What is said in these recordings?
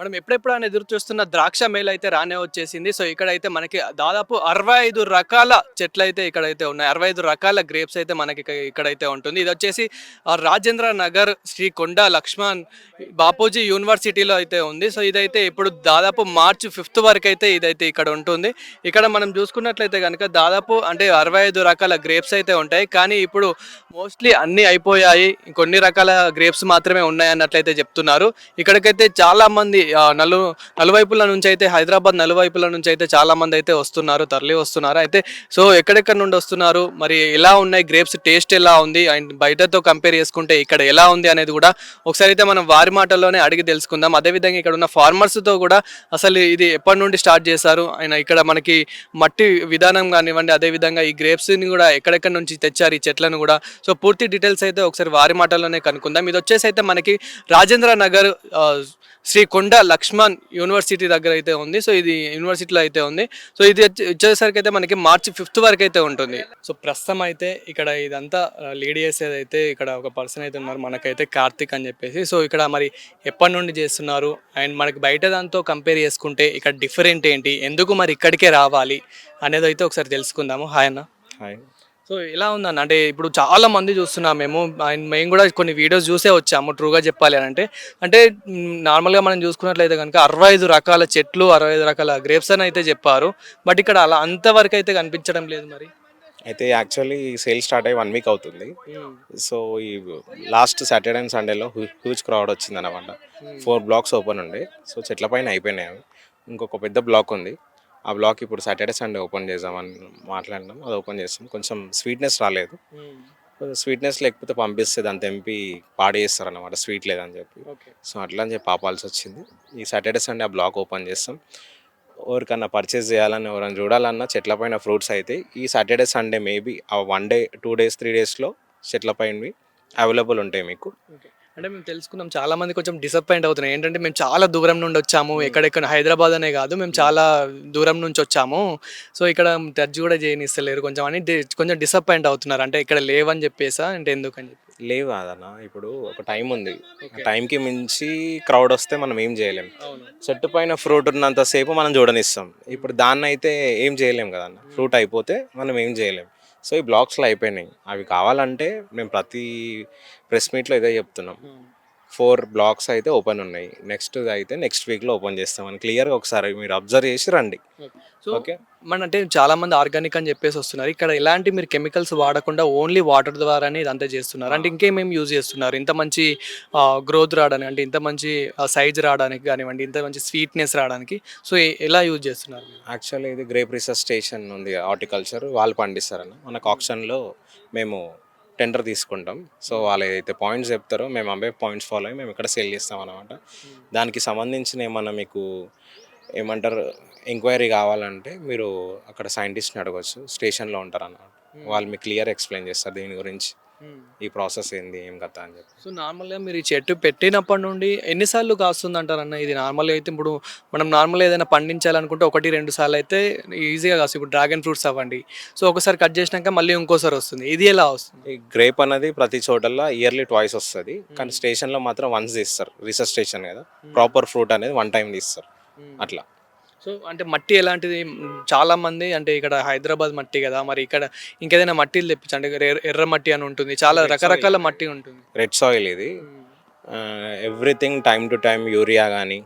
మనం ఎప్పుడెప్పుడు అని ఎదురు చూస్తున్న ద్రాక్ష మేలు అయితే రానే వచ్చేసింది. సో ఇక్కడైతే మనకి దాదాపు అరవై ఐదు రకాల చెట్లు అయితే ఇక్కడైతే ఉన్నాయి. అరవై ఐదు రకాల గ్రేప్స్ అయితే మనకి ఇక్కడైతే ఉంటుంది. ఇది వచ్చేసి రాజేంద్ర నగర్ శ్రీ కొండ లక్ష్మణ్ బాపూజీ యూనివర్సిటీలో అయితే ఉంది. సో ఇదైతే ఇప్పుడు దాదాపు మార్చి ఫిఫ్త్ వరకు అయితే ఇదైతే ఇక్కడ ఉంటుంది. ఇక్కడ మనం చూసుకున్నట్లయితే కనుక దాదాపు అంటే అరవై ఐదు రకాల గ్రేప్స్ అయితే ఉంటాయి. కానీ ఇప్పుడు మోస్ట్లీ అన్నీ అయిపోయాయి. కొన్ని రకాల గ్రేప్స్ మాత్రమే ఉన్నాయి అన్నట్లయితే చెప్తున్నారు. ఇక్కడికైతే చాలా మంది నలు నలువైపుల నుంచి అయితే హైదరాబాద్ నలువైపుల నుంచి అయితే చాలా మంది అయితే వస్తున్నారు తరలి వస్తున్నారు. అయితే సో ఎక్కడెక్కడ నుండి వస్తున్నారు? మరి ఎలా ఉన్నాయి? గ్రేప్స్ టేస్ట్ ఎలా ఉంది? అండ్ బయటతో కంపేర్ చేసుకుంటే ఇక్కడ ఎలా ఉంది అనేది కూడా ఒకసారి అయితే మనం వారి మాటల్లోనే అడిగి తెలుసుకుందాం. అదేవిధంగా ఇక్కడ ఉన్న ఫార్మర్స్తో కూడా అసలు ఇది ఎప్పటి నుండి స్టార్ట్ చేశారు? ఆయన ఇక్కడ మనకి మట్టి విధానం కానివ్వండి అదేవిధంగా ఈ గ్రేప్స్ని కూడా ఎక్కడెక్కడ నుంచి తెచ్చారు? ఈ చెట్లను కూడా. సో పూర్తి డీటెయిల్స్ అయితే ఒకసారి వారి మాటల్లోనే కనుక్కుందాం. ఇది వచ్చేసి అయితే మనకి రాజేంద్ర నగర్ శ్రీ కొండ లక్ష్మణ్ యూనివర్సిటీ దగ్గర అయితే ఉంది. సో ఇది యూనివర్సిటీలో అయితే ఉంది. సో ఇది వచ్చేసరికి అయితే మనకి మార్చి ఫిఫ్త్ వరకు అయితే ఉంటుంది. సో ప్రస్తుతం అయితే ఇక్కడ ఇదంతా లీడ్ చేసేది అయితే ఇక్కడ ఒక పర్సన్ అయితే ఉన్నారు. మనకైతే కార్తిక్ అని చెప్పేసి. సో ఇక్కడ మరి ఎప్పటి నుండి చేస్తున్నారు? అండ్ మనకి బయట దాంతో కంపేర్ చేసుకుంటే ఇక్కడ డిఫరెంట్ ఏంటి? ఎందుకు మరి ఇక్కడికే రావాలి? అనేది అయితే ఒకసారి తెలుసుకుందాము. హాయ్ అన్న. హాయ్. సో ఎలా ఉందన్న. అంటే ఇప్పుడు చాలా మంది చూస్తున్నాం మేము. అండ్ మేము కూడా కొన్ని వీడియోస్ చూసే వచ్చాము ట్రూగా చెప్పాలి అని అంటే. అంటే నార్మల్గా మనం చూసుకున్నట్లయితే కనుక అరవై ఐదు రకాల చెట్లు అరవై ఐదు రకాల గ్రేప్స్ అని అయితే చెప్పారు. బట్ ఇక్కడ అలా అంతవరకు అయితే కనిపించడం లేదు మరి. అయితే యాక్చువల్లీ సేల్ స్టార్ట్ అయ్యి వన్ వీక్ అవుతుంది. సో ఈ లాస్ట్ సాటర్డే అండ్ సండేలో హ్యూజ్ క్రౌడ్ వచ్చింది అనమాట ఫోర్ బ్లాక్స్ ఓపెన్ ఉండే. సో చెట్ల పైన అయిపోయినాయి. ఇంకొక పెద్ద బ్లాక్ ఉంది. ఆ బ్లాక్ ఇప్పుడు సాటర్డే సండే ఓపెన్ చేద్దామని మాట్లాడినాం. అది ఓపెన్ చేస్తాం. కొంచెం స్వీట్నెస్ రాలేదు. స్వీట్నెస్ లేకపోతే పంపిస్తే దాన్ని తెంపి పాడు చేస్తారు అనమాట స్వీట్ లేదని చెప్పి. ఓకే సో అట్లా అని చెప్పి ఆపాల్సి వచ్చింది. ఈ సాటర్డే సండే ఆ బ్లాక్ ఓపెన్ చేస్తాం. ఎవరికన్నా పర్చేస్ చేయాలని ఎవరైనా చూడాలన్నా చెట్ల పైన ఫ్రూట్స్ అయితే ఈ సాటర్డే సండే మేబీ ఆ one day two days three డేస్లో చెట్ల పైనవి అవైలబుల్ ఉంటాయి మీకు. అంటే మేము తెలుసుకున్నాం చాలా మంది కొంచెం డిసప్పాయింట్ అవుతున్నాయి. ఏంటంటే మేము చాలా దూరం నుండి వచ్చాము. ఎక్కడెక్కడ హైదరాబాద్ అనే కాదు మేము చాలా దూరం నుంచి వచ్చాము. సో ఇక్కడ టచ్ కూడా చేయనిస్తలేరు కొంచెం అని కొంచెం డిసప్పాయింట్ అవుతున్నారు. అంటే ఇక్కడ లేవని చెప్పేసా? అంటే ఎందుకని చెప్పి లేవు కాదన్న ఇప్పుడు ఒక టైం ఉంది. టైంకి మించి క్రౌడ్ వస్తే మనం ఏం చేయలేం. చెట్టు పైన ఫ్రూట్ ఉన్నంతసేపు మనం చూడనిస్తాం. ఇప్పుడు దాన్ని అయితే ఏం చేయలేం కదన్న. ఫ్రూట్ అయిపోతే మనం ఏం చేయలేం. సో ఈ బ్లాక్స్లో అయిపోయినాయి. అవి కావాలంటే మేము ప్రతి ప్రెస్ మీట్లో ఇదే చెప్తున్నాం. ఫోర్ బ్లాక్స్ అయితే ఓపెన్ ఉన్నాయి. నెక్స్ట్ అయితే నెక్స్ట్ వీక్లో ఓపెన్ చేస్తామని క్లియర్గా ఒకసారి మీరు అబ్జర్వ్ చేసి రండి. So okay? మన అంటే చాలా మంది ఆర్గానిక్ అని చెప్పేసి వస్తున్నారు. ఇక్కడ ఎలాంటి మీరు కెమికల్స్ వాడకుండా ఓన్లీ వాటర్ ద్వారానే ఇదంతా చేస్తున్నారు. అంటే ఇంకేమేమి యూజ్ చేస్తున్నారు? ఇంత మంచి గ్రోత్ రావడానికి అంటే ఇంత మంచి సైజ్ రావడానికి కానివ్వండి ఇంత మంచి స్వీట్నెస్ రావడానికి. సో ఎలా యూజ్ చేస్తున్నారు? యాక్చువల్లీ ఇది గ్రేప్ రీసెర్చ్ స్టేషన్ ఉంది హార్టికల్చర్ వాళ్ళు పండిస్తారన్న. మనకు ఆప్షన్లో మేము టెండర్ తీసుకుంటాం. సో వాళ్ళు ఏదైతే పాయింట్స్ చెప్తారో మేము అవే పాయింట్స్ ఫాలో అయ్యి మేము ఇక్కడ సేల్ చేస్తాం అనమాట దానికి సంబంధించిన ఏమన్నా మీకు ఏమంటారు ఎంక్వైరీ కావాలంటే మీరు అక్కడ సైంటిస్ట్ని అడగచ్చు స్టేషన్లో ఉంటారు అన్నమాట వాళ్ళు మీకు క్లియర్ ఎక్స్ప్లెయిన్ చేస్తారు దీని గురించి. ఈ ప్రాసెస్ ఏంది ఏం కథ అని చెప్పి. సో నార్మల్గా మీరు ఈ చెట్టు పెట్టినప్పటి నుండి ఎన్నిసార్లు కాస్తుంది అంటారన్న ఇది నార్మల్గా అయితే ఇప్పుడు మనం నార్మల్గా ఏదైనా పండించాలనుకుంటే ఒకటి రెండు సార్లు అయితే ఈజీగా కాస్తుంది. ఇప్పుడు డ్రాగన్ ఫ్రూట్స్ అవ్వండి. సో ఒకసారి కట్ చేసినాక మళ్ళీ ఇంకోసారి వస్తుంది. ఇది ఎలా వస్తుంది? ఈ గ్రేప్ అనేది ప్రతి చోటల్లో ఇయర్లీ ట్వైస్ వస్తుంది. కానీ స్టేషన్లో మాత్రం వన్స్ తీస్తారు. రీసెర్చ్ స్టేషన్ కదా. ప్రాపర్ ఫ్రూట్ అనేది వన్ టైం తీస్తారు. అట్లా. సో అంటే మట్టి ఎలాంటిది? చాలా మంది అంటే ఇక్కడ హైదరాబాద్ మట్టి కదా మరి ఇక్కడ ఇంకేదైనా మట్టిలు తెప్పించండి ఎర్ర- ఎర్ర మట్టి అని ఉంటుంది. చాలా రకరకాల మట్టి ఉంటుంది. రెడ్ సాయిల్ ఇది. Everything time to time urea కానీ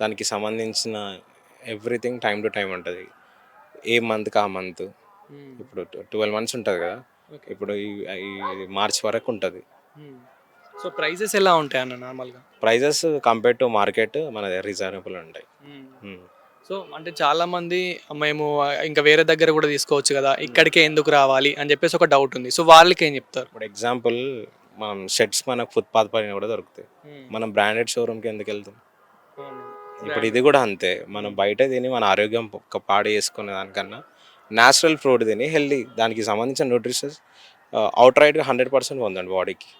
దానికి సంబంధించిన ఎవ్రీథింగ్ టైం టు టైం ఉంటుంది. ఏ మంత్కి ఆ మంత్ ఇప్పుడు ట్వెల్వ్ మంత్స్ ఉంటుంది కదా. ఇప్పుడు మార్చ్ వరకు ఉంటుంది. సో ప్రైజెస్ ఎలా ఉంటాయి అన్న నార్మల్గా ప్రైజెస్ కంపేర్ టు మార్కెట్ మన రీజనబుల్ ఉంటాయి. సో అంటే చాలా మంది మేము ఇంకా వేరే దగ్గర కూడా తీసుకోవచ్చు కదా ఇక్కడికే ఎందుకు రావాలి అని చెప్పేసి ఒక డౌట్ ఉంది. సో వాళ్ళకి ఏం చెప్తారు? ఇప్పుడు ఎగ్జాంపుల్ మనం షర్ట్స్ మనకు ఫుట్పాత్ పైన కూడా దొరుకుతాయి. మనం బ్రాండెడ్ షోరూమ్కి ఎందుకు వెళ్తాం? ఇప్పుడు ఇది కూడా అంతే. మనం బయట తిని మన ఆరోగ్యం పాడు చేసుకునే దానికన్నా న్యాచురల్ ఫ్రూట్ తిని హెల్దీ దానికి సంబంధించిన న్యూట్రిషన్స్ అవుట్ రైట్గా హండ్రెడ్ పర్సెంట్ పొందండి బాడీకి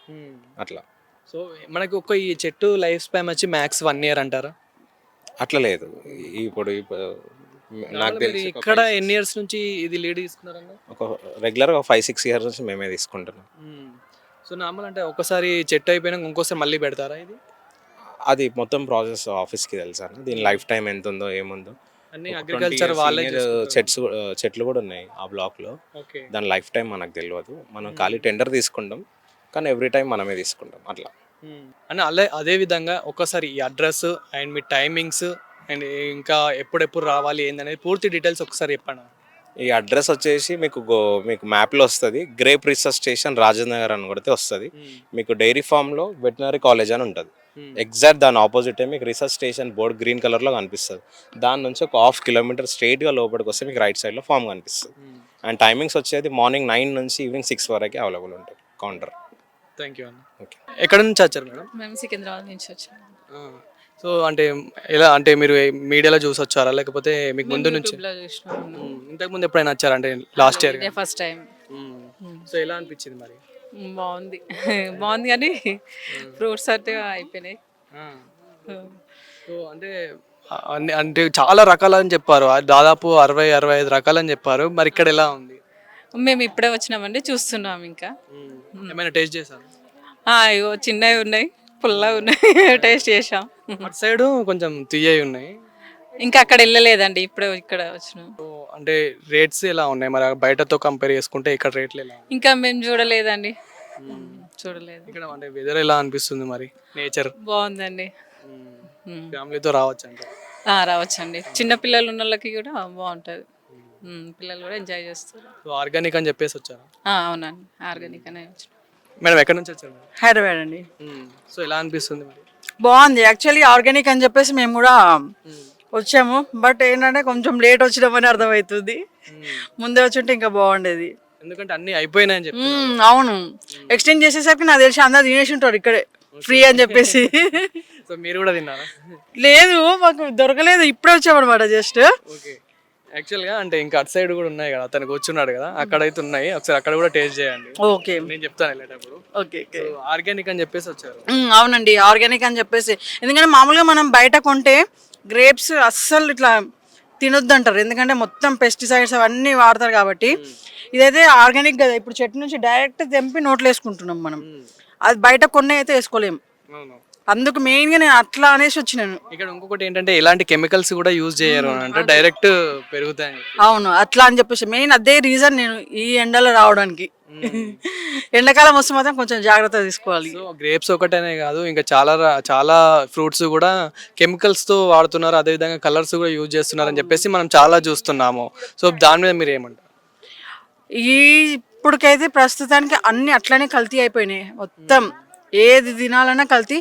అట్లా. సో మనకి ఒక ఈ చెట్టు లైఫ్ స్పాన్ వచ్చి మ్యాక్స్ వన్ ఇయర్ అంటారా? అట్లా లేదు. ఇప్పుడు నాకు తెలిసి ఒక ఇక్కడ ఎన్ని ఇయర్స్ నుంచి ఇది లీడ్ తీసుకున్నారన్న ఒక రెగ్యులర్గా ఫైవ్ సిక్స్ ఇయర్స్ నుంచి మేమే తీసుకుంటున్నాం. సో నార్మల్ అంటే ఒకసారి చెట్టు అయిపోయినాక ఇంకోసారి మళ్ళీ పెడతారా ఇది? అది మొత్తం ప్రాసెస్ ఆఫీస్కి తెలుసు దీని లైఫ్ టైం ఎంత ఉందో ఏముందో. అన్ని ఒక 20 అగ్రికల్చర్ వాళ్ళే చెట్స్ చెట్లు కూడా ఉన్నాయి ఆ బ్లాక్లో. ఓకే. దాని లైఫ్ టైం మనకు తెలియదు మనం ఖాళీ టెండర్ తీసుకుంటాం. కానీ ఎవ్రీ టైం మనమే తీసుకుంటాం. అట్లా. అని అలా అదే విధంగా ఒక్కసారి ఈ అడ్రస్ అండ్ మీ టైమింగ్స్ అండ్ ఇంకా ఎప్పుడెప్పుడు రావాలి ఏందనేది పూర్తి డీటెయిల్స్ ఒకసారి చెప్పండి. ఈ అడ్రస్ వచ్చేసి మీకు గో మీకు మ్యాప్లో వస్తుంది. గ్రేప్ రీసెర్చ్ స్టేషన్ రాజేంద్ర అని కొడితే వస్తుంది. మీకు డైరీ ఫామ్లో వెటనరీ కాలేజ్ అని ఉంటుంది. ఎగ్జాక్ట్ దాని ఆపోజిట్ మీకు రీసెర్చ్ స్టేషన్ బోర్డ్ గ్రీన్ కలర్లో కనిపిస్తుంది. దాని నుంచి ఒక హాఫ్ కిలోమీటర్ స్ట్రైట్గా లోపలికి వస్తే మీకు రైట్ సైడ్లో ఫామ్ కనిపిస్తుంది. అండ్ టైమింగ్స్ వచ్చేది మార్నింగ్ నైన్ నుంచి ఈవినింగ్ సిక్స్ వరకు అవైలబుల్ ఉంటుంది కౌంటర్. థ్యాంక్ యూ అన్న ఓకే ఎక్కడ నుంచి వచ్చారు మేడం? మేము సికింద్రాబాద్ నుంచి వచ్చాము. సో అంటే ఎలా అంటే మీరు మీడియాలో చూసి వచ్చారా? లేకపోతే మీకు ముందు నుంచి? యూట్యూబ్లో చూసినాము మ్మ్. ఇంతకు ముందు ఎప్పుడైనా వచ్చారా? అంటే లాస్ట్ ఇయర్ ఇదే ఫస్ట్ టైం సో ఎలా అనిపించింది మరి? బాగుంది. బాగుంది కానీ ఫ్రూట్స్ అయితే అయిపోయినాయి. సో అంటే అన్ని అంటే చాలా రకాలని చెప్పారు. ఆ దాదాపు అరవై అరవై ఐదు రకాలని చెప్పారు. మరి ఇక్కడ ఎలా ఉంది? మేము ఇప్పుడే వచ్చినామండి చూస్తున్నాం ఇంకా. ఏమైనా టేస్ట్ చేశారు? ఇగో చిన్నవి ఉన్నాయి పుల్లగా ఉన్నాయి టేస్ట్ చేసాం అటు సైడ్ కొంచెం తీయవి ఉన్నాయి. ఇంకా అక్కడ వెళ్ళలేదండి ఇప్పుడే ఇక్కడ వచ్చినాం. అంటే రేట్స్ ఎలా ఉన్నాయి? మరి బయటతో కంపేర్ చేసుకుంటే ఇక్కడ రేట్లు ఎలా? ఇంకా మేము చూడలేదండి. చూడలేదు. ఇక్కడ అంటే వెదర్ ఎలా అనిపిస్తుంది మరి? నేచర్ బాగుందండి. ఫ్యామిలీతో రావచ్చు అంటే రావచ్చండి. చిన్న పిల్లలు ఉన్న వాళ్ళకి కూడా బాగుంటుంది. పిల్లలు కూడా ఎంజాయ్ చేస్తారు. సో ఆర్గానిక్ అని చెప్పేసి వచ్చారు? ఆ, అవునండి. ఆర్గానిక్ అనే వచ్చినాం మేడం ఎక్కడి నుంచి వచ్చారు మేడం? హైదరాబాద్ అండి. సో ఎలా అనిపిస్తుంది మరి? బాగుంది. యాక్చువల్లీ ఆర్గానిక్ అని చెప్పేసి మేము కూడా వచ్చాము. బట్ ఏంటంటే కొంచెం లేట్ వచ్చడం అని అర్థమవుతుంది. ముందే వచ్చుంటే ఇంకా బాగుండేది. ఎందుకంటే అన్ని అయిపోయినాయని చెప్పి మ్మ్, అవును. ఎక్స్టెండ్ చేసేసరికి నాకు తెలిసి అందరు తినేసి ఉంటారు ఇక్కడే. ఫ్రీ అని చెప్పేసి. సో మీరు కూడా తిన్నారా? లేదు మాకు దొరకలేదు. ఇప్పుడే వచ్చామన్నమాట జస్ట్ ఓకే. యాక్చువల్గా అంటే ఇంకా అటు సైడ్ కూడా ఉన్నాయి కదా అతను కూర్చున్నాడు కదా అక్కడైతే ఉన్నాయి. ఒకసారి అక్కడ కూడా టేస్ట్ చేయండి. ఓకే. నేను చెప్తాను వెళ్ళేటప్పుడు. Okay okay. ఆర్గానిక్ అని చెప్పేసి వచ్చారు. అవునండి ఆర్గానిక్ అని చెప్పేసి. ఎందుకంటే మామూలుగా మనం బయట కొంటే గ్రేప్స్ అస్సలు ఇట్లా తినొద్దు అంటారు. ఎందుకంటే మొత్తం పెస్టిసైడ్స్ అవన్నీ వాడతారు కాబట్టి. ఇదైతే ఆర్గానిక్ కదా ఇప్పుడు చెట్టు నుంచి డైరెక్ట్ తెంపి నోట్లు వేసుకుంటున్నాం మనం. అది బయట కొన్ని అయితే వేసుకోలేము అందుకు మెయిన్గా నేను అట్లా అనేసి వచ్చినాను. ఇక్కడ ఇంకొకటి ఏంటంటే ఎలాంటి కెమికల్స్ కూడా యూజ్ చేయరు అని అంటే డైరెక్ట్ పెరుగుతాయని చెప్పి. అవును అట్లా అని చెప్పేసి. మెయిన్ అదే రీజన్ నేను ఈ ఎండలో రావడానికి. ఎండాకాలం వస్తే మాత్రం కొంచెం జాగ్రత్త తీసుకోవాలి. సో గ్రేప్స్ ఒకటేనే కాదు ఇంకా చాలా చాలా ఫ్రూట్స్ కూడా కెమికల్స్తో వాడుతున్నారు అదే విధంగా కలర్స్ కూడా యూజ్ చేస్తున్నారు అని చెప్పేసి మనం చాలా చూస్తున్నాము. సో దాని మీద మీరు ఏమంటారు? ఈ ఇప్పటికైతే ప్రస్తుతానికి అన్ని అట్లనే కల్తీ అయిపోయినాయి. మొత్తం ఏది తినాలన్నా కల్తీ.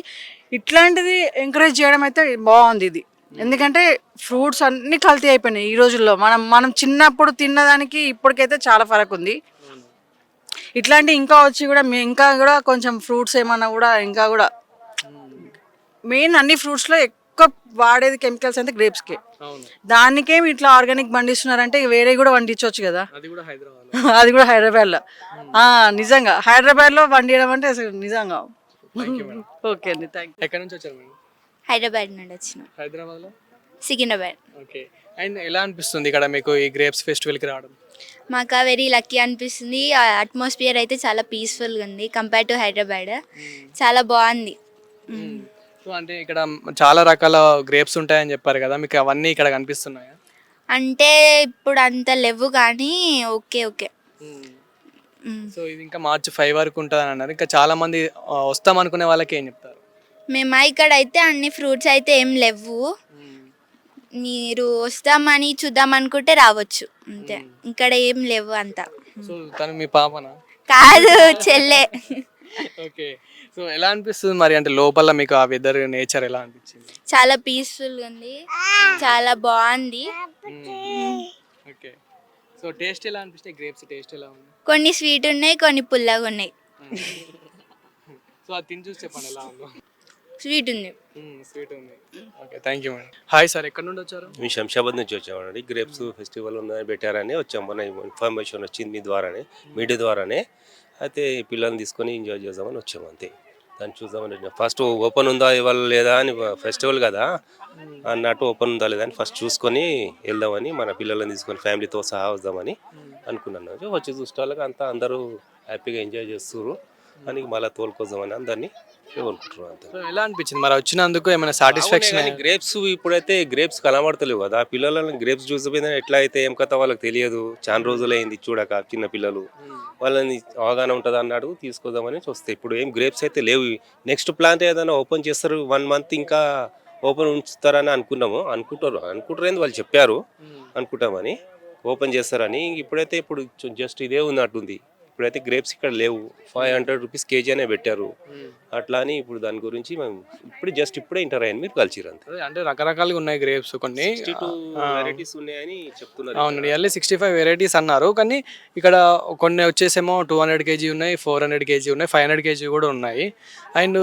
ఇట్లాంటిది ఎంకరేజ్ చేయడం అయితే బాగుంది ఇది. ఎందుకంటే ఫ్రూట్స్ అన్ని కల్తీ అయిపోయినాయి ఈ రోజుల్లో. మనం మనం చిన్నప్పుడు తిన్నదానికి ఇప్పటికైతే చాలా ఫరక్ ఉంది. ఇట్లాంటి ఇంకా వచ్చి కూడా ఇంకా కూడా కొంచెం ఫ్రూట్స్ ఏమన్నా కూడా ఇంకా కూడా మెయిన్ అన్ని ఫ్రూట్స్లో ఎక్కువ వాడేది కెమికల్స్ అంటే గ్రేప్స్కే దానికేం ఇట్లా ఆర్గానిక్ పండిస్తున్నారంటే వేరే కూడా పండించవచ్చు కదా. అది కూడా హైదరాబాద్ అది కూడా హైదరాబాద్లో నిజంగా హైదరాబాద్లో పండియడం అంటే అసలు నిజంగా ఓకే అండి థ్యాంక్ ఎక్కడి నుంచి వచ్చారు మేడం హైదరాబాద్ నుండి వచ్చినాం. హైదరాబాద్లో సికింద్రాబాద్. ఓకే. అండ్ ఎలా అనిపిస్తుంది ఇక్కడ మీకు ఈ గ్రేప్స్ ఫెస్టివల్కి రావడం? మాకు వెరీ లక్కీ అనిపిస్తుంది. ఆ అట్మాస్ఫియర్ అయితే చాలా పీస్ఫుల్గా ఉంది కంపేర్ టు హైదరాబాద్. చాలా బాగుంది. మ్మ్. సో అంటే ఇక్కడ చాలా రకాల గ్రేప్స్ ఉంటాయని చెప్పారు కదా మీకు అవన్నీ ఇక్కడ కనిపిస్తున్నాయా? అంటే ఇప్పుడు అంత లేవు కానీ ఓకే ఓకే. సో ఇది ఇంకా మార్చి ఫైవ్ వరకు ఉంటుందని అన్నారు. ఇంకా చాలా మంది వస్తాం అనుకునే వాళ్ళకి ఏం చెప్తారు? మేము ఇక్కడ అయితే అన్ని ఫ్రూట్స్ అయితే ఏం లేవు. మీరు వస్తామని చూద్దాం అనుకుంటే రావచ్చు. అంతే. ఇక్కడ ఏం లేవు అంతా. సో తను మీ పాపనా? కాదు చెల్లె. ఓకే సో ఎలా అనిపిస్తుంది మరి? అంటే లోపల మీకు ఆ వెదర్ నేచర్ ఎలా అనిపించింది? చాలా పీస్ఫుల్గా ఉంది. చాలా బాగుంది. ఓకే సో టేస్ట్ ఎలా అనిపిస్తాయి గ్రేప్స్ టేస్ట్ ఎలా ఉంది? కొన్ని స్వీట్ ఉన్నాయి కొన్ని పుల్లగా ఉన్నాయి. సో అది తిని చూసి చెప్పండి ఎలా ఉందో. స్వీట్ ఉంది. స్వీట్ ఉంది. Okay thank you madam hi sir ఎక్కడ నుండి వచ్చారు? మేము శంషాబాద్ నుంచి వచ్చామండి. గ్రేప్స్ ఫెస్టివల్ ఉందని పెట్టారని వచ్చాం మన ఇన్ఫర్మేషన్ వచ్చింది మీ ద్వారానే మీడియా ద్వారానే. అయితే పిల్లల్ని తీసుకొని ఎంజాయ్ చేద్దామని వచ్చాము అంతే. దాన్ని చూద్దామని. ఫస్ట్ ఓపెన్ ఉందా ఇవాళ లేదా అని ఫెస్టివల్ కదా. అన్నట్టు ఓపెన్ ఉందా లేదా అని ఫస్ట్ చూసుకొని వెళ్దామని మన పిల్లల్ని తీసుకొని ఫ్యామిలీతో సహా వద్దామని అనుకున్నాను. వచ్చి చూసే వాళ్ళకి అంతా అందరూ హ్యాపీగా ఎంజాయ్ చేస్తున్నారు అని మళ్ళీ తోలుకొద్దామని అందరినీ అంతే. ఎలా అనిపించింది? మరి వచ్చినందుకు ఏమైనా సాటిస్ఫాక్షన్ గ్రేప్స్ ఇప్పుడైతే గ్రేప్స్ కనబడతలేవు కదా. పిల్లలను గ్రేప్స్ చూసిపోయినా ఎట్లా అయితే ఏం కథ వాళ్ళకి తెలియదు. చాలా రోజులైంది చూడక చిన్న పిల్లలు. వాళ్ళని అవగాహన ఉంటుంది అన్నాడు తీసుకుందామని చూస్తే ఇప్పుడు ఏం గ్రేప్స్ అయితే లేవు. నెక్స్ట్ ప్లాంట్ ఏదైనా ఓపెన్ చేస్తారు వన్ మంత్ ఇంకా ఓపెన్ ఉంచుతారని అనుకున్నాము. అనుకుంటారు. అనుకుంటారు ఏంది వాళ్ళు చెప్పారు. అనుకుంటామని. ఓపెన్ చేస్తారని. ఇప్పుడైతే ఇప్పుడు జస్ట్ ఇదే ఉన్నట్టుంది. ఇప్పుడైతే గ్రేప్స్ ఇక్కడ లేవు. ఫైవ్ హండ్రెడ్ రూపీస్ కేజీ అనే పెట్టారు. అట్లా అని ఇప్పుడు దాని గురించి మేము ఇప్పుడు జస్ట్ ఇప్పుడే ఇంటర్ అయ్యాను. మీరు కలిసిరు అంతే. అంటే రకరకాలుగా ఉన్నాయి గ్రేప్స్ కొన్ని. వెరైటీస్ ఉన్నాయని చెప్తున్నారు అవును నియర్లీ సిక్స్టీ ఫైవ్ వెరైటీస్ అన్నారు. కానీ ఇక్కడ కొన్ని వచ్చేసేమో టూ హండ్రెడ్ కేజీ ఉన్నాయి ఫోర్ హండ్రెడ్ కేజీ ఉన్నాయి ఫైవ్ హండ్రెడ్ కేజీ కూడా ఉన్నాయి. అండ్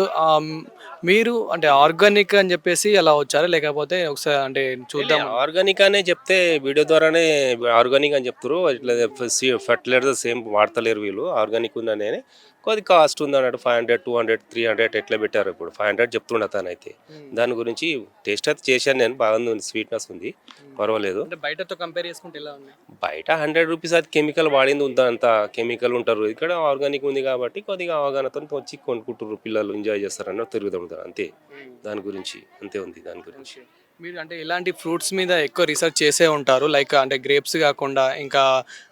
మీరు అంటే ఆర్గానిక్ అని చెప్పేసి అలా వచ్చారా? లేకపోతే ఒకసారి అంటే చూద్దాం. ఆర్గానిక్ అనే చెప్తే వీడియో ద్వారానే ఆర్గానిక్ అని చెప్తారు ఇట్లా ఫర్టిలైజర్ సేమ్ వాడతలేరు వీళ్ళు. ఆర్గానిక్ ఉందనే కొద్ది కాస్ట్ ఉంది అన్నట్టు five hundred two hundred three hundred ఎట్లా పెట్టారు ఇప్పుడు. ఫైవ్ హండ్రెడ్ చెప్తుండ తనైతే. దాని గురించి టేస్ట్ అయితే చేశాను నేను బాగుంది ఉంది స్వీట్నెస్ ఉంది. పర్వాలేదు. అంటే బయటతో కంపేర్ చేసుకుంటే ఎలా బయట హండ్రెడ్ రూపీస్ అది కెమికల్ వాడింది ఉందా అంత కెమికల్ ఉంటారు. ఇక్కడ ఆర్గానిక్ ఉంది కాబట్టి కొద్దిగా అవగాహనతో వచ్చి కొనుక్కుంటారు పిల్లలు ఎంజాయ్ చేస్తారని తిరుగుతుంటారు అంతే. దాని గురించి అంతే ఉంది దాని గురించి. మీరు అంటే ఇలాంటి ఫ్రూట్స్ మీద ఎక్కువ రీసెర్చ్ చేసే ఉంటారు? లైక్ అంటే గ్రేప్స్ కాకుండా ఇంకా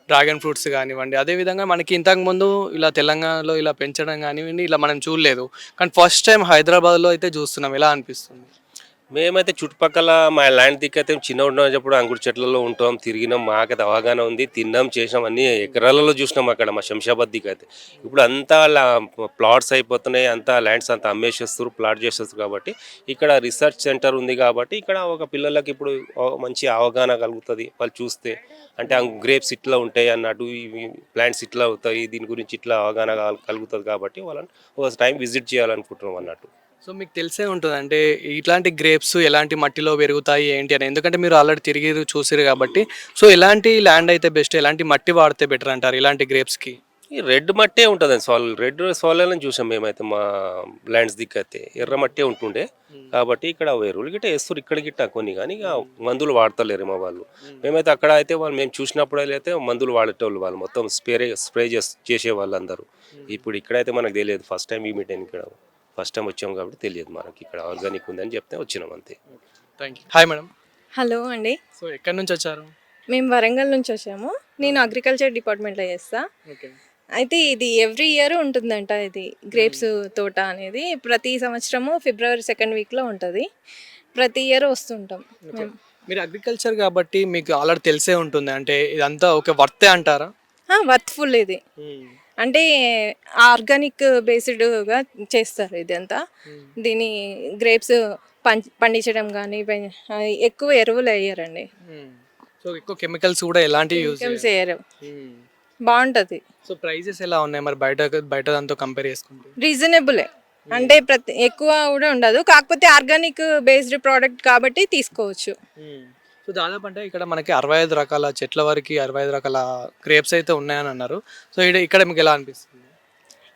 డ్రాగన్ ఫ్రూట్స్ కానివ్వండి. అదేవిధంగా మనకి ఇంతకు ముందు ఇలా తెలంగాణలో ఇలా పెంచడం కానివ్వండి ఇలా మనం చూడలేదు. కానీ ఫస్ట్ టైం హైదరాబాద్లో అయితే చూస్తున్నాం. ఎలా అనిపిస్తుంది? మేమైతే చుట్టుపక్కల మా ల్యాండ్ దిక్కైతే చిన్న ఉన్నప్పుడు అంగుడు చెట్లలో ఉంటాం తిరిగినాం మాకైతే అవగాహన ఉంది తిన్నాం చేసినాం అన్ని ఎకరాలలో చూసినాం అక్కడ మా శంషాబాద్ దిక్కైతే. ఇప్పుడు అంతా ప్లాట్స్ అయిపోతున్నాయి అంతా ల్యాండ్స్ అంతా అమ్మేసేస్తారు ప్లాట్ చేసేస్తారు కాబట్టి ఇక్కడ రీసెర్చ్ సెంటర్ ఉంది కాబట్టి ఇక్కడ ఒక పిల్లలకి ఇప్పుడు మంచి అవగాహన కలుగుతుంది వాళ్ళు చూస్తే. అంటే గ్రేప్స్ ఇట్లా ఉంటాయి అన్నట్టు ఇవి ప్లాంట్స్ ఇట్లా అవుతాయి దీని గురించి ఇట్లా అవగాహన కలుగుతుంది కాబట్టి వాళ్ళని ఒక టైం విజిట్ చేయాలనుకుంటున్నాం అన్నట్టు. సో మీకు తెలిసే ఉంటుంది. అంటే ఇట్లాంటి గ్రేప్స్ ఎలాంటి మట్టిలో పెరుగుతాయి ఏంటి అని. ఎందుకంటే మీరు ఆల్రెడీ తిరిగి చూసిరు కాబట్టి. సో ఎలాంటి ల్యాండ్ అయితే బెస్ట్ ఎలాంటి మట్టి వాడితే బెటర్ అంటారు ఇలాంటి గ్రేప్స్కి ఈ రెడ్ మట్టే ఉంటుంది సాల్ రెడ్ సాయిల్ చూసాం మేమైతే మా ల్యాండ్స్ దిక్కైతే. ఎర్ర మట్టే ఉంటుండే. కాబట్టి ఇక్కడ ఎరువులు గిట్ట వేస్తారు ఇక్కడ గిట్ట కొన్ని కానీ ఇక మందులు వాడతలేరు మా వాళ్ళు. మేమైతే అక్కడ అయితే వాళ్ళు మేము చూసినప్పుడు అయితే మందులు వాడేటోళ్ళు వాళ్ళు. మొత్తం స్ప్రే స్ప్రే చేసే వాళ్ళు అందరూ ఇప్పుడు ఇక్కడైతే మనకు తెలియదు. ఫస్ట్ టైం ఈ మీటింగ్ ఇక్కడ ఫస్ట్ టైం వచ్చాం కాబట్టి తెలియదు మనకి. ఇక్కడ ఆర్గానిక్ ఉందని చెప్తే వచ్చినాం అంతే. Thank you hi madam hello అండి. సో ఎక్కడి నుంచి వచ్చారు? మేము వరంగల్ నుంచి వచ్చాము. నేను అగ్రికల్చర్ డిపార్ట్మెంట్లో చేస్తా. ఓకే అయితే ఇది ఎవ్రీ ఇయర్ ఉంటుందంట ఇది గ్రేప్స్ తోట అనేది. ప్రతి సంవత్సరము ఫిబ్రవరి సెకండ్ వీక్లో ఉంటుంది. ప్రతి ఇయర్ వస్తుంటాం మేము. మీరు అగ్రికల్చర్ కాబట్టి మీకు ఆల్రెడీ తెలిసే ఉంటుంది. అంటే ఇదంతా ఒక వర్తే అంటారా? వర్త్ఫుల్ ఇది. అంటే ఆర్గానిక్ బేస్డ్గా చేస్తారు ఇదంతా. దీని గ్రేప్స్ పండించడం కానీ ఎక్కువ ఎరువులు వేయరండి. సో ఎక్కువ కెమికల్స్ కూడా ఎలాంటివి యూజ్ కెమికల్స్ వేయరు. బాగుంటుంది. సో ప్రైజెస్ ఎలా ఉన్నాయి మరి బయట బయట దాంతో కంపేర్ చేసుకుంటే? రీజనబులే అంటే ప్రతి ఎక్కువ కూడా ఉండదు. కాకపోతే ఆర్గానిక్ బేస్డ్ ప్రోడక్ట్ కాబట్టి తీసుకోవచ్చు. సో దాదాపు అంటే ఇక్కడ మనకి అరవై ఐదు రకాల చెట్ల వరకు అరవై ఐదు రకాల గ్రేప్స్ అయితే ఉన్నాయని అన్నారు. సో ఇక్కడ మీకు ఎలా అనిపిస్తుంది?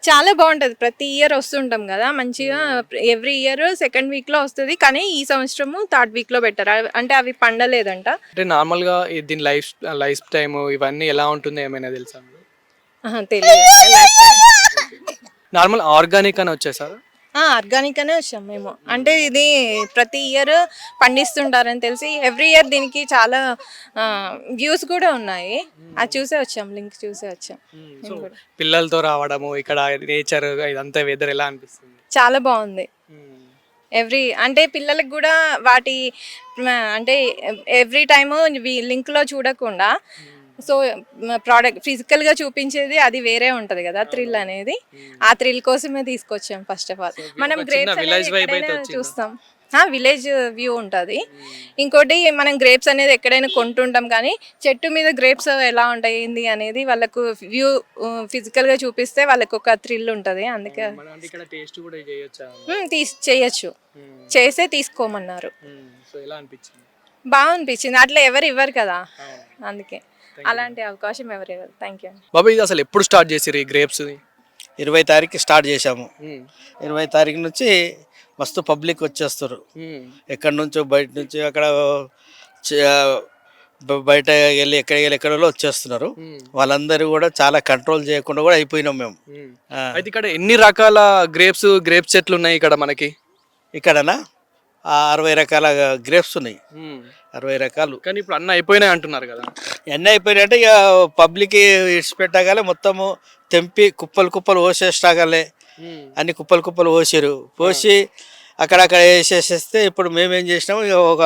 చాలా బాగుంటుంది. ప్రతి ఇయర్ వస్తుంటాం కదా మంచిగా ఎవ్రీ ఇయర్ సెకండ్ వీక్లో వస్తుంది. కానీ ఈ సంవత్సరము థర్డ్ వీక్లో పెట్టారు. అవి- అంటే అవి పండలేదంట. అంటే నార్మల్గా ఈ దీని లైఫ్ లైఫ్ టైమ్ ఇవన్నీ ఎలా ఉంటుంది ఏమైనా తెలుసా? తెలియదు. నార్మల్ ఆర్గానిక్ అని వచ్చేసారు? ఆర్గానిక్ అనే వచ్చాం మేము. అంటే ఇది ప్రతి ఇయర్ పండిస్తుంటారని తెలిసి ఎవ్రీ ఇయర్ దీనికి చాలా వ్యూస్ కూడా ఉన్నాయి. అది చూసే వచ్చాం లింక్ చూసే వచ్చాం. సో కూడా. పిల్లలతో రావడము ఇక్కడ నేచర్ ఇదంతా వెదర్ ఎలా అనిపిస్తుంది? చాలా బాగుంది. ఎవ్రీ అంటే పిల్లలకు కూడా వాటి అంటే ఎవ్రీ టైము లింక్లో చూడకుండా సో ప్రోడక్ట్ ఫిజికల్గా చూపించేది అది వేరే ఉంటుంది కదా థ్రిల్ అనేది. ఆ థ్రిల్ కోసమే తీసుకొచ్చాం ఫస్ట్ ఆఫ్ ఆల్. మనం గ్రేప్స్? చూస్తాం. విలేజ్ వ్యూ ఉంటుంది. ఇంకోటి మనం గ్రేప్స్ అనేది ఎక్కడైనా కొంటుంటాం కానీ చెట్టు మీద గ్రేప్స్ ఎలా ఉంటాయి అనేది వాళ్ళకు వ్యూ ఫిజికల్గా చూపిస్తే వాళ్ళకు ఒక థ్రిల్ ఉంటుంది. అందుకే తీస్ చేయొచ్చు. చేసే తీసుకోమన్నారు. బాగా అనిపించింది. అట్లా ఎవరు ఇవ్వరు కదా. అందుకే. అలాంటి అవకాశం ఎవరు ఇవ్వరు. థ్యాంక్ యూ బాబా ఇది అసలు ఎప్పుడు స్టార్ట్ చేసిరు ఈ గ్రేప్స్ ఇరవై తారీఖు స్టార్ట్ చేశాము. ఇరవై తారీఖు నుంచి మస్తు పబ్లిక్ వచ్చేస్తారు ఎక్కడి నుంచో బయట నుంచి అక్కడ బయట వెళ్ళి ఎక్కడ వెళ్ళి ఎక్కడో వచ్చేస్తున్నారు. వాళ్ళందరూ కూడా చాలా కంట్రోల్ చేయకుండా కూడా అయిపోయినాం మేము. అయితే ఇక్కడ ఎన్ని రకాల గ్రేప్స్ గ్రేప్స్ చెట్లు ఉన్నాయి ఇక్కడ మనకి? ఇక్కడనా? అరవై రకాల గ్రేప్స్ ఉన్నాయి. అరవై రకాలు. కానీ ఇప్పుడు అన్న అయిపోయినాయి అంటున్నారు కదా. ఎన్ని అయిపోయినాయంటే ఇక పబ్లిక్ ఇడిచిపెట్టగానే మొత్తము తెంపి కుప్పలు కుప్పలు పోసేస్తాగాలే అన్ని కుప్పలు కుప్పలు పోసారు పోసి అక్కడక్కడ వేసేసేస్తే ఇప్పుడు మేమేం చేసినాము ఇక ఒక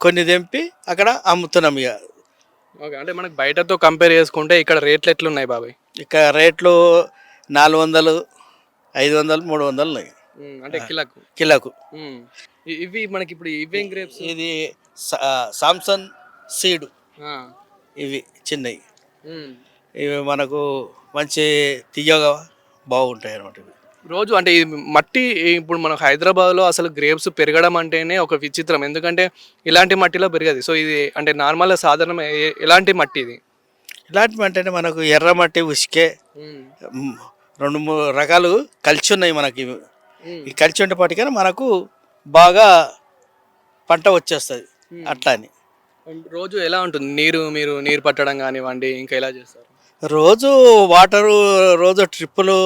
కొన్ని తెంపి అక్కడ అమ్ముతున్నాం ఇక. ఓకే అంటే మనకి బయటతో కంపేర్ చేసుకుంటే ఇక్కడ రేట్లు ఎట్లున్నాయి బాబాయ్? ఇక రేట్లు నాలుగు వందలు ఐదు వందలు మూడు వందలు ఉన్నాయి. అంటే కిలకు. కిలోకు. ఇవి మనకి ఇప్పుడు ఇవేం గ్రేప్స్? ఇది సామ్సన్ సీడు. ఇవి చిన్నవి ఇవి మనకు మంచి తీయగా బాగుంటాయి అన్నమాట ఇవి. రోజు అంటే ఈ మట్టి ఇప్పుడు మన హైదరాబాద్లో అసలు గ్రేప్స్ పెరగడం అంటేనే ఒక విచిత్రం. ఎందుకంటే ఇలాంటి మట్టిలో పెరగదు. సో ఇది అంటే నార్మల్ సాధారణ ఎలాంటి మట్టి ఇది? ఇలాంటివి అంటేనే మనకు ఎర్రమట్టి ఉసికే మ్, రెండు మూడు రకాలు కలిసి ఉన్నాయి మనకి. ఈ కలిసి ఉండేపాటికైనా మనకు బాగా పంట వచ్చేస్తుంది. అట్లా అని రోజు ఎలా ఉంటుంది? నీరు మీరు నీరు పట్టడం కానివ్వండి ఇంకా ఎలా చేస్తారు? రోజు వాటరు రోజు ట్రిప్పులు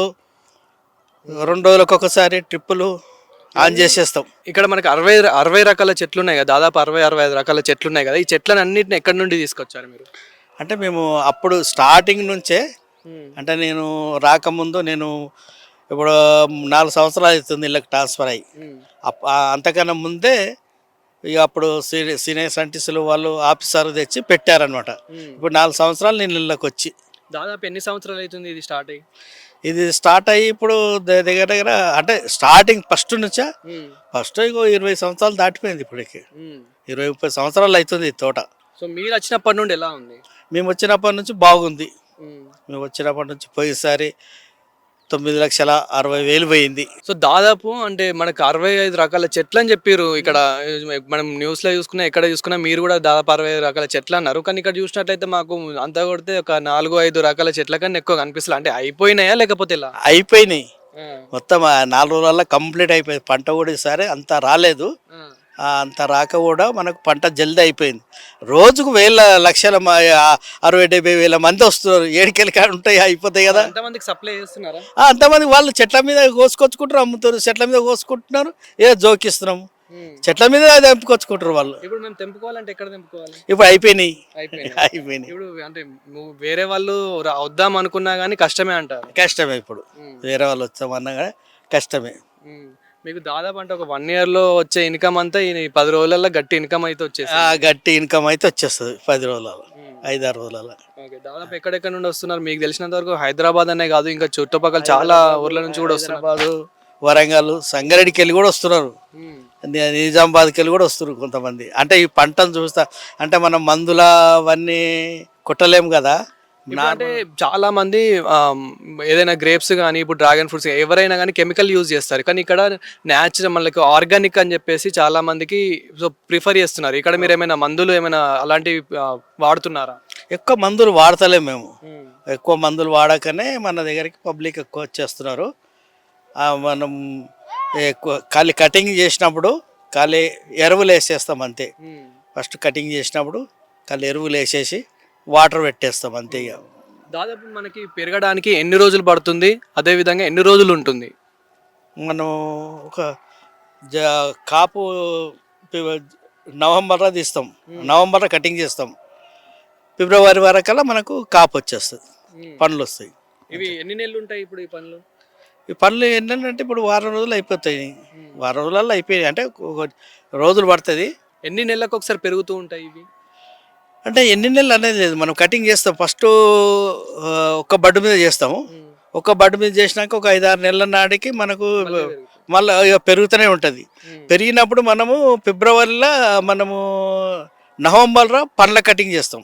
రెండు రోజులకు ఒకసారి ట్రిప్పులు ఆన్ చేసేస్తాం. ఇక్కడ మనకి అరవై అరవై రకాల చెట్లు ఉన్నాయి కదా దాదాపు అరవై అరవై ఐదు రకాల చెట్లు ఉన్నాయి కదా ఈ చెట్లను అన్నింటిని ఎక్కడి నుండి తీసుకొచ్చారు మీరు? అంటే మేము అప్పుడు స్టార్టింగ్ నుంచే అంటే నేను రాకముందు నేను ఇప్పుడు నాలుగు సంవత్సరాలు అవుతుంది ఇళ్ళకి ట్రాన్స్ఫర్ అయ్యి. అంతకన్నా ముందే ఇక అప్పుడు సీనియర్ సీనియర్ సైంటిస్టులు వాళ్ళు ఆఫీసర్ తెచ్చి పెట్టారనమాట ఇప్పుడు నాలుగు సంవత్సరాలు నేను ఇళ్ళకి వచ్చి. దాదాపు ఎన్ని సంవత్సరాలు అవుతుంది ఇది స్టార్ట్ అయ్యి? ఇది స్టార్ట్ అయ్యి ఇప్పుడు దగ్గర దగ్గర అంటే స్టార్టింగ్ ఫస్ట్ నుంచా? ఫస్ట్ ఇగో ఇరవై సంవత్సరాలు దాటిపోయింది ఇప్పటికి. ఇరవై ముప్పై సంవత్సరాలు అవుతుంది ఈ తోట. సో మీరు వచ్చినప్పటి నుండి ఎలా ఉంది? మేము వచ్చినప్పటి నుంచి బాగుంది. మేము వచ్చినప్పటి నుంచి పోయినసారి తొమ్మిది లక్షల అరవై వేలు పోయింది. సో దాదాపు అంటే మనకు అరవై ఐదు రకాల చెట్లు అని చెప్పారు ఇక్కడ మనం న్యూస్లో చూసుకున్నా ఎక్కడ చూసుకున్నా మీరు కూడా దాదాపు అరవై ఐదు రకాల చెట్లు అన్నారు. కానీ ఇక్కడ చూసినట్లయితే మాకు అంతా కొడితే ఒక నాలుగు ఐదు రకాల చెట్ల కన్నా ఎక్కువ కనిపిస్తుంది అంటే అయిపోయినాయా లేకపోతే ఎలా? అయిపోయినాయి. మొత్తం నాలుగు రోజులలో కంప్లీట్ అయిపోయింది. పంట కూడా ఈసారి అంత రాలేదు. అంత రాక కూడా మనకు పంట జల్దీ అయిపోయింది. రోజుకు వేల లక్షల అరవై డెబ్బై వేల మంది వస్తున్నారు. ఏడికెళ్ళి కాడ ఉంటాయి అయిపోతాయి కదా. ఎంతమందికి సప్లై చేస్తున్నారా? అంతమంది వాళ్ళు చెట్ల మీద కోసుకొచ్చుకుంటారు అమ్ముతారు. చెట్ల మీద కోసుకుంటున్నారు ఏదో జోకిస్తున్నాము. చెట్ల మీద తెంపుకొచ్చుకుంటారు వాళ్ళు. ఇప్పుడు మేము తెంపుకోవాలంటే ఎక్కడ తెంపుకోవాలి? ఇప్పుడు అయిపోయినాయి. అయిపోయినాయి. ఇప్పుడు అంటే నువ్వు వేరే వాళ్ళు వద్దాం అనుకున్నా కానీ కష్టమే అంటారు. కష్టమే ఇప్పుడు. వేరే వాళ్ళు వచ్చామన్నా కానీ కష్టమే. మీకు దాదాపు అంటే ఒక వన్ ఇయర్లో వచ్చే ఇన్కమ్ అంతా ఈ పది రోజులలో గట్టి ఇన్కమ్ అయితే వచ్చేసి ఆ గట్టి ఇన్కమ్ అయితే వచ్చేస్తుంది పది రోజులలో ఐదారు రోజులలో ఓకే దాదాపు ఎక్కడెక్కడ నుండి వస్తున్నారు? మీకు తెలిసినంత వరకు హైదరాబాద్ అనే కాదు ఇంకా చుట్టుపక్కల చాలా ఊర్ల నుంచి కూడా వస్తున్నారు. వరంగల్ సంగారెడ్డికి వెళ్ళి కూడా వస్తున్నారు. ని- నిజామాబాద్కి వెళ్ళి కూడా వస్తున్నారు కొంతమంది. అంటే ఈ పంటను చూస్తా అంటే మనం మందుల అవన్నీ కొట్టలేము కదా? అంటే చాలా మంది ఏదైనా గ్రేప్స్ కానీ ఇప్పుడు డ్రాగన్ ఫ్రూట్స్ ఎవరైనా కానీ కెమికల్ యూజ్ చేస్తారు. కానీ ఇక్కడ న్యాచురల్ మనకి ఆర్గానిక్ అని చెప్పేసి చాలా మందికి సో ప్రిఫర్ చేస్తున్నారు. ఇక్కడ మీరు ఏమైనా మందులు ఏమైనా అలాంటివి వాడుతున్నారా? ఎక్కువ మందులు వాడతలేము మేము. ఎక్కువ మందులు వాడకనే మన దగ్గరికి పబ్లిక్ ఎక్కువ వచ్చేస్తున్నారు. మనం ఎక్కువ ఖాళీ కటింగ్ చేసినప్పుడు ఖాళీ ఎరువులు వేసేస్తాం అంతే. ఫస్ట్ కటింగ్ చేసినప్పుడు ఖాళీ ఎరువులు వేసేసి వాటర్ పెట్టేస్తాం అంతే ఇక. దాదాపు మనకి పెరగడానికి ఎన్ని రోజులు పడుతుంది? అదే విధంగా ఎన్ని రోజులు ఉంటుంది? మనం ఒక జ కాపు నవంబర్లో తీస్తాం నవంబర్లో కటింగ్ చేస్తాం. ఫిబ్రవరి వరకల్లా మనకు కాపు వచ్చేస్తుంది. పండ్లు వస్తాయి. ఇవి ఎన్ని నెలలు ఉంటాయి ఇప్పుడు ఈ పనులు ఈ పనులు ఏంటంటే ఇప్పుడు వారం రోజులు అయిపోతాయి. వారం రోజులలో అయిపోయాయి అంటే ఒక రోజులు పడుతుంది. ఎన్ని నెలలకు ఒకసారి పెరుగుతూ ఉంటాయి ఇవి? అంటే ఎన్ని నెలలు అనేది లేదు. మనం కటింగ్ చేస్తాం ఫస్ట్ ఒక బడ్డు మీద చేస్తాము. ఒక బడ్డు మీద చేసినాక ఒక ఐదు ఆరు నెలల నాటికి మనకు మళ్ళీ ఇక పెరుగుతూనే ఉంటుంది. పెరిగినప్పుడు మనము ఫిబ్రవరిలో మనము నవంబర్లో పండ్ల కటింగ్ చేస్తాం.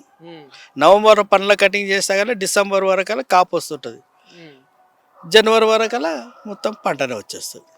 నవంబర్ పండ్ల కటింగ్ చేస్తా కానీ డిసెంబర్ వరకల్లా కాపు వస్తుంటుంది. జనవరి వరకల్లా మొత్తం పంటనే వచ్చేస్తుంది.